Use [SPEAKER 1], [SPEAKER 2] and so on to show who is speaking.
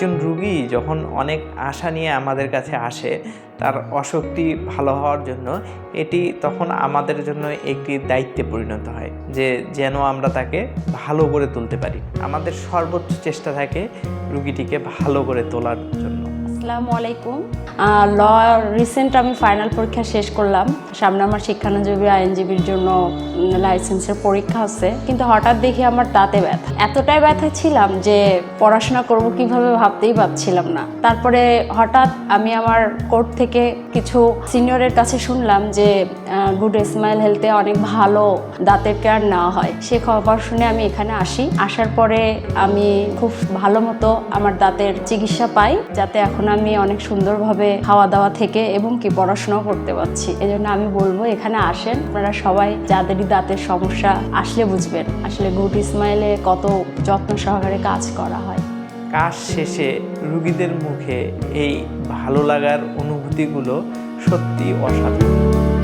[SPEAKER 1] একজন রুগী যখন অনেক আশা নিয়ে আমাদের কাছে আসে, তার অসুখটি ভালো হওয়ার জন্য এটি তখন আমাদের জন্য একটি দায়িত্বে পরিণত হয় যে যেন আমরা তাকে ভালো করে তুলতে পারি। আমাদের সর্বোচ্চ চেষ্টা থাকে রুগীটিকে ভালো করে তোলার জন্য।
[SPEAKER 2] আসসালামু আলাইকুম। ল রিসেন্ট আমি ফাইনাল পরীক্ষা শেষ করলাম। সামনে আমার শিক্ষানুজীবী আইনজীবীর জন্য লাইসেন্সের পরীক্ষা আছে। কিন্তু হঠাৎ দেখি আমার দাঁতে ব্যথা। এতটাই ব্যথা ছিলাম যে পড়াশোনা করব কীভাবে ভাবতেই পারছিলাম না। তারপরে হঠাৎ আমি আমার কোর্ট থেকে কিছু সিনিয়রের কাছে শুনলাম যে গুড স্মাইল হেলথে অনেক ভালো দাঁতের কেয়ার নেওয়া হয়। সে খবর শুনে আমি এখানে আসি। আসার পরে আমি খুব ভালো মতো আমার দাঁতের চিকিৎসা পাই, যাতে এখন আমি অনেক সুন্দরভাবে খাওয়া দাওয়া থেকে এবং কি পড়াশোনাও করতে পারছি। এই জন্য আমি বলব, এখানে আসেন। আপনারা সবাই যাদেরই দাঁতের সমস্যা, আসলে বুঝবেন আসলে গুড ইসমাইলে কত যত্ন সহকারে কাজ করা হয়।
[SPEAKER 1] কাজ শেষে রুগীদের মুখে এই ভালো লাগার অনুভূতিগুলো সত্যি অসাধারণ।